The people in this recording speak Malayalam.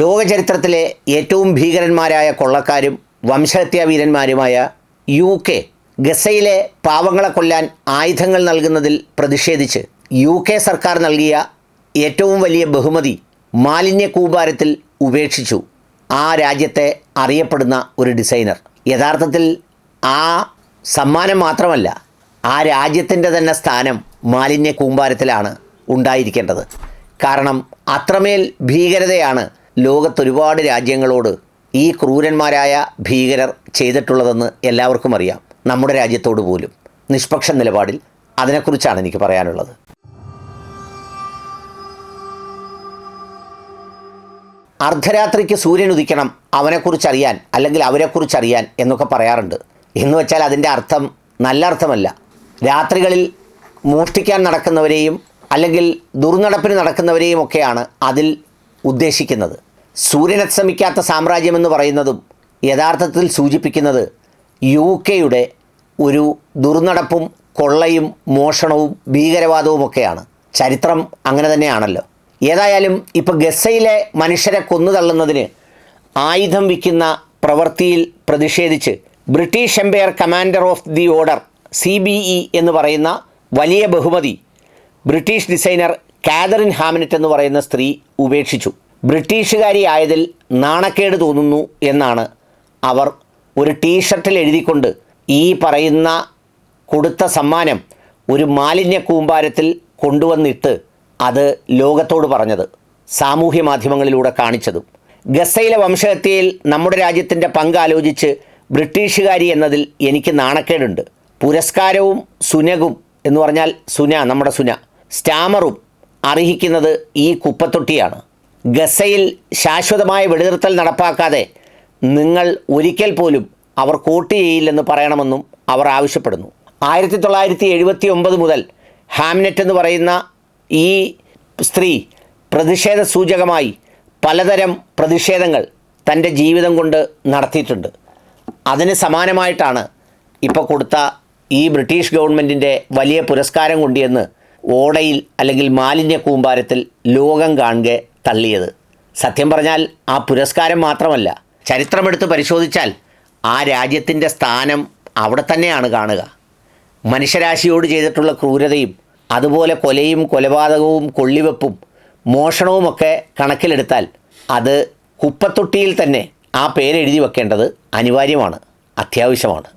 ലോക ചരിത്രത്തിലെ ഏറ്റവും ഭീകരന്മാരായ കൊള്ളക്കാരും വംശഹത്യാവീരന്മാരുമായ യു കെ ഗസയിലെ പാവങ്ങളെ കൊല്ലാൻ ആയുധങ്ങൾ നൽകുന്നതിൽ പ്രതിഷേധിച്ച് യു കെ സർക്കാർ നൽകിയ ഏറ്റവും വലിയ ബഹുമതി മാലിന്യ കൂമ്പാരത്തിൽ ഉപേക്ഷിച്ചു. ആ രാജ്യത്തെ അറിയപ്പെടുന്ന ഒരു ഡിസൈനർ. യഥാർത്ഥത്തിൽ ആ സമ്മാനം മാത്രമല്ല ആ രാജ്യത്തിന്റെ തന്നെ സ്ഥാനം മാലിന്യ കൂമ്പാരത്തിലാണ് ഉണ്ടായിരിക്കേണ്ടത്. കാരണം അത്രമേൽ ഭീകരതയാണ് ലോകത്തൊരുപാട് രാജ്യങ്ങളോട് ഈ ക്രൂരന്മാരായ ഭീകരർ ചെയ്തിട്ടുള്ളതെന്ന് എല്ലാവർക്കും അറിയാം. നമ്മുടെ രാജ്യത്തോട് പോലും. നിഷ്പക്ഷ നിലപാടിൽ അതിനെക്കുറിച്ചാണ് എനിക്ക് പറയാനുള്ളത്. അർദ്ധരാത്രിക്ക് സൂര്യൻ ഉദിക്കണം അവനെക്കുറിച്ചറിയാൻ അല്ലെങ്കിൽ അവരെക്കുറിച്ചറിയാൻ എന്നൊക്കെ പറയാറുണ്ട്. എന്ന് വെച്ചാൽ അതിന്റെ അർത്ഥം നല്ല അർത്ഥമല്ല. രാത്രികളിൽ മോഷ്ടിക്കാൻ നടക്കുന്നവരെയും അല്ലെങ്കിൽ ദുർനടപ്പിന് നടക്കുന്നവരെയും ഒക്കെയാണ് അതിൽ ഉദ്ദേശിക്കുന്നത്. സൂര്യൻ അസ്തമിക്കാത്ത സാമ്രാജ്യമെന്ന് പറയുന്നതും യഥാർത്ഥത്തിൽ സൂചിപ്പിക്കുന്നത് യു കെയുടെ ഒരു ദുർനടപ്പും കൊള്ളയും മോഷണവും ഭീകരവാദവുമൊക്കെയാണ്. ചരിത്രം അങ്ങനെ തന്നെയാണല്ലോ. ഏതായാലും ഇപ്പോൾ ഗസയിലെ മനുഷ്യരെ കൊന്നു തള്ളുന്നതിന് ആയുധം വിൽക്കുന്ന പ്രവൃത്തിയിൽ പ്രതിഷേധിച്ച് British Empire commander of the order C B E എന്ന് പറയുന്ന വലിയ ബഹുമതി ബ്രിട്ടീഷ് ഡിസൈനർ കാതറിൻ ഹാമിനറ്റ് എന്ന് പറയുന്ന സ്ത്രീ ഉപേക്ഷിച്ചു. ബ്രിട്ടീഷുകാരി ആയതിൽ നാണക്കേട് തോന്നുന്നു എന്നാണ് അവർ ഒരു ടീഷർട്ടിൽ എഴുതിക്കൊണ്ട് ഈ പറയുന്ന കൊടുത്ത സമ്മാനം ഒരു മാലിന്യ കൂമ്പാരത്തിൽ കൊണ്ടുവന്നിട്ട് അത് ലോകത്തോട് പറഞ്ഞത് സാമൂഹ്യ മാധ്യമങ്ങളിലൂടെ കാണിച്ചതും. ഗസയിലെ വംശഹത്യയിൽ നമ്മുടെ രാജ്യത്തിന്റെ പങ്ക് ആലോചിച്ച് ബ്രിട്ടീഷുകാരി എന്നതിൽ എനിക്ക് നാണക്കേടുണ്ട്. പുരസ്കാരവും സുനകും എന്ന് പറഞ്ഞാൽ സുന നമ്മുടെ സുന. സ്റ്റാമറും അർഹിക്കുന്നത് ഈ കുപ്പത്തൊട്ടിയാണ്. ഗസയിൽ ശാശ്വതമായ വെടിനിർത്തൽ നടപ്പാക്കാതെ നിങ്ങൾ ഒരിക്കൽ പോലും അവർ കോട്ട് ചെയ്യില്ലെന്ന് പറയണമെന്നും അവർ ആവശ്യപ്പെടുന്നു. ആയിരത്തി തൊള്ളായിരത്തി എഴുപത്തി ഒമ്പത് മുതൽ ഹാംനെറ്റ് എന്ന് പറയുന്ന ഈ സ്ത്രീ പ്രതിഷേധ സൂചകമായി പലതരം പ്രതിഷേധങ്ങൾ തന്റെ ജീവിതം കൊണ്ട് നടത്തിയിട്ടുണ്ട്. അതിന് സമാനമായിട്ടാണ് ഇപ്പോൾ കൊടുത്ത ഈ ബ്രിട്ടീഷ് ഗവൺമെന്റിന്റെ വലിയ പുരസ്കാരം കൊണ്ടിയെന്ന് ഓടയിൽ അല്ലെങ്കിൽ മാലിന്യ കൂമ്പാരത്തിൽ ലോകം കാണുക തള്ളിയത്. സത്യം പറഞ്ഞാൽ ആ പുരസ്കാരം മാത്രമല്ല ചരിത്രമെടുത്ത് പരിശോധിച്ചാൽ ആ രാജ്യത്തിന്റെ സ്ഥാനം അവിടെ തന്നെയാണ് കാണുക. മനുഷ്യരാശിയോട് ചെയ്തിട്ടുള്ള ക്രൂരതയും അതുപോലെ കൊലയും കൊലപാതകവും കൊള്ളിവെപ്പും മോഷണവുമൊക്കെ കണക്കിലെടുത്താൽ അത് കുപ്പത്തൊട്ടിയിൽ തന്നെ ആ പേരെഴുതി വെക്കേണ്ടത് അനിവാര്യമാണ് അത്യാവശ്യമാണ്.